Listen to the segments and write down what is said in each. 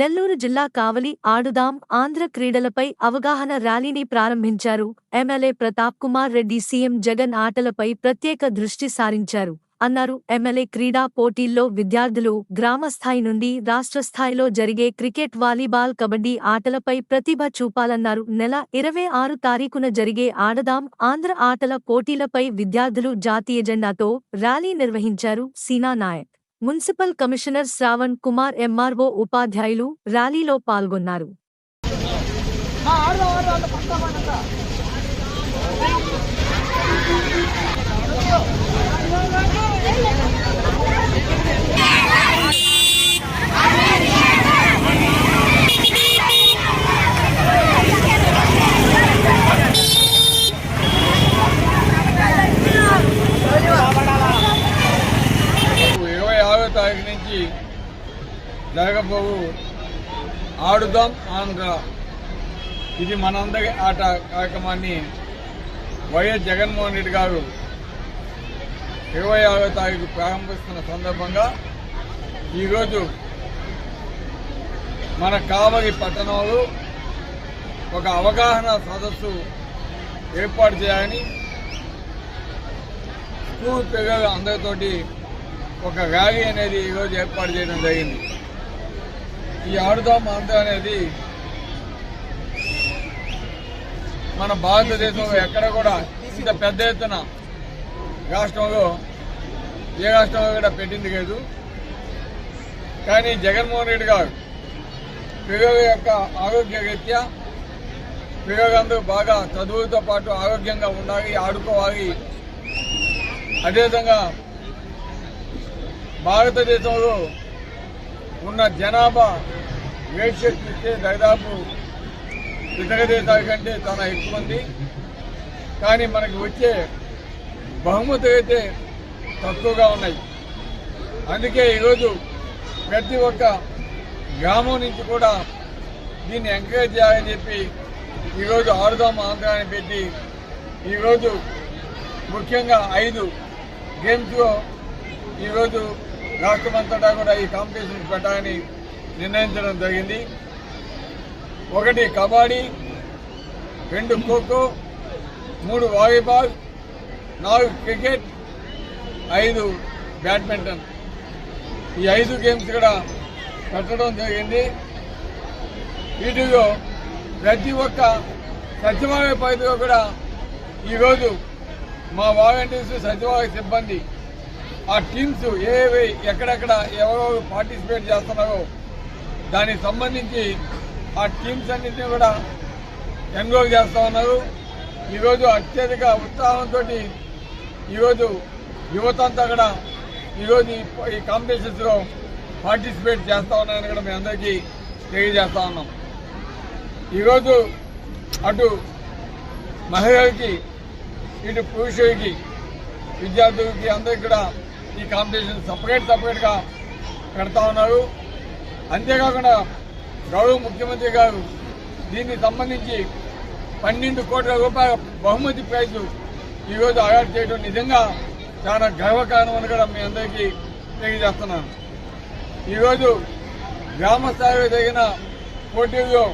నెల్లూరు జిల్లా కావలి ఆడుదాం ఆంధ్ర క్రీడలపై అవగాహన ర్యాలీని ప్రారంభించారు. ఎమ్మెల్యే ప్రతాప్ కుమార్ రెడ్డి సీఎం జగన్ ఆటలపై ప్రత్యేక దృష్టి సారించారు. అన్నారు. ఎమ్మెల్యే క్రీడా పోటీల్లో విద్యార్థులు గ్రామస్థాయి నుండి రాష్ట్ర స్థాయిలో జరిగే క్రికెట్ వాలీబాల్ కబడ్డీ ఆటలపై ప్రతిభ చూపాలన్నారు. నెల ఇరవై ఆరు తారీఖున జరిగే ఆడదాం ఆంధ్ర ఆటల పోటీలపై విద్యార్థులు జాతీయ జెండాతో ర్యాలీ నిర్వహించారు. Seena Naik municipal commissioner Shravan Kumar MRO ఉపాధ్యాయులు ర్యాలీలో పాల్గొన్నారు. ఇరవై గురించి జరగబోవు ఆడుదాం ఆంధ్ర ఇది మనందరి ఆట కార్యక్రమాన్ని వైఎస్ జగన్మోహన్ రెడ్డి గారు ఇరవై ఆరో తారీఖు ప్రారంభిస్తున్న సందర్భంగా ఈరోజు మన కావలి పట్టణంలో ఒక అవగాహన సదస్సు ఏర్పాటు చేయాలని స్కూల్ పిల్లలు అందరితోటి ఒక ర్యాలీ అనేది ఈరోజు ఏర్పాటు చేయడం జరిగింది. ఈ ఆడుదాం ఆంధ్ర అనేది మన భారతదేశంలో ఎక్కడ కూడా ఇంత పెద్ద ఎత్తున రాష్ట్రంలో ఏ రాష్ట్రంలో కూడా పెట్టింది లేదు. కానీ జగన్మోహన్ రెడ్డి గారు పిల్లల యొక్క ఆరోగ్య రీత్యా పిల్లలందరూ బాగా చదువుతో పాటు ఆరోగ్యంగా ఉండాలి ఆడుకోవాలి. అదేవిధంగా భారతదేశంలో ఉన్న జనాభా రేషియో చూస్తే దాదాపు ఇతర దేశాల కంటే చాలా ఎక్కువ ఉంది కానీ మనకి వచ్చే బహుమతులు అయితే తక్కువగా ఉన్నాయి. అందుకే ఈరోజు ప్రతి ఒక్క గ్రామం నుంచి కూడా దీన్ని ఎంకరేజ్ చేయాలని చెప్పి ఈరోజు ఆడుదాం ఆంధ్రాన్ని పెట్టి ఈరోజు ముఖ్యంగా ఐదు గేమ్స్లో ఈరోజు రాష్ట్రమంతటా కూడా ఈ కాంపిటీషన్ పెట్టాలని నిర్ణయించడం జరిగింది. ఒకటి కబడ్డీ రెండు ఖోఖో మూడు వాలీబాల్ నాలుగు క్రికెట్ ఐదు బ్యాడ్మింటన్. ఈ ఐదు గేమ్స్ కూడా పెట్టడం జరిగింది. వీటిలో ప్రతి ఒక్క సచివాలయ పరిధిలో కూడా ఈరోజు మా వాలంటీర్స్ సచివాలయ సిబ్బంది ఆ టీమ్స్ ఏవి ఎక్కడెక్కడ ఎవరెవరు పార్టిసిపేట్ చేస్తున్నారో దానికి సంబంధించి ఆ టీమ్స్ అన్నింటినీ కూడా ఎన్రోల్ చేస్తా ఉన్నారు. ఈరోజు అత్యధిక ఉత్సాహంతో ఈరోజు యువత అంతా కూడా ఈరోజు ఈ- ఈ కాంపిటీషన్స్లో పార్టిసిపేట్ చేస్తా ఉన్నారని కూడా మేము అందరికీ తెలియజేస్తా ఉన్నాం. ఈరోజు అటు మహిళలకి ఇటు పురుషులకి విద్యార్థులకి అందరికి కూడా ఈ కాంపిటీషన్ సపరేట్ సపరేట్గా పెడతా ఉన్నారు. అంతేకాకుండా గౌరవ ముఖ్యమంత్రి గారు దీనికి సంబంధించి పన్నెండు కోట్ల రూపాయల బహుమతి ప్రైజు ఈరోజు అవార్డు చేయడం నిజంగా చాలా గర్వకారణం అని కూడా మీ అందరికీ తెలియజేస్తున్నాను. ఈరోజు గ్రామ స్థాయిలో జరిగిన పోటీల్లో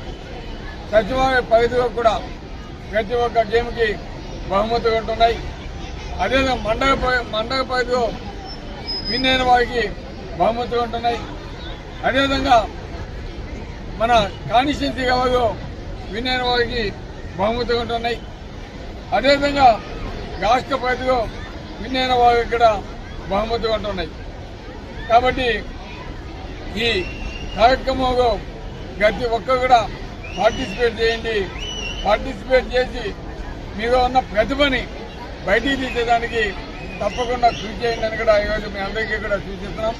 సచివాలయ పరిధిలో కూడా ప్రతి ఒక్క గేమ్కి బహుమతులు ఉంటున్నాయి. అదేవిధంగా మండల మండల పరిధిలో విన్ అయిన వారికి బహుమతులు ఉంటున్నాయి. అదేవిధంగా మన కాన్స్టిట్యున్సీ కావచ్చు విన్ అయిన వారికి బహుమతులు ఉంటున్నాయి. అదేవిధంగా రాష్ట్ర పరిధిలో విన్ అయిన వారికి కూడా బహుమతులు ఉంటున్నాయి. కాబట్టి ఈ కార్యక్రమంలో ప్రతి ఒక్కరు కూడా పార్టిసిపేట్ చేయండి. పార్టిసిపేట్ చేసి మీలో ఉన్న ప్రతిభని బయటికి తీసేదానికి తప్పకుండా కృషి చేయండి అని కూడా ఈరోజు మీ అందరికీ కూడా సూచిస్తున్నాం.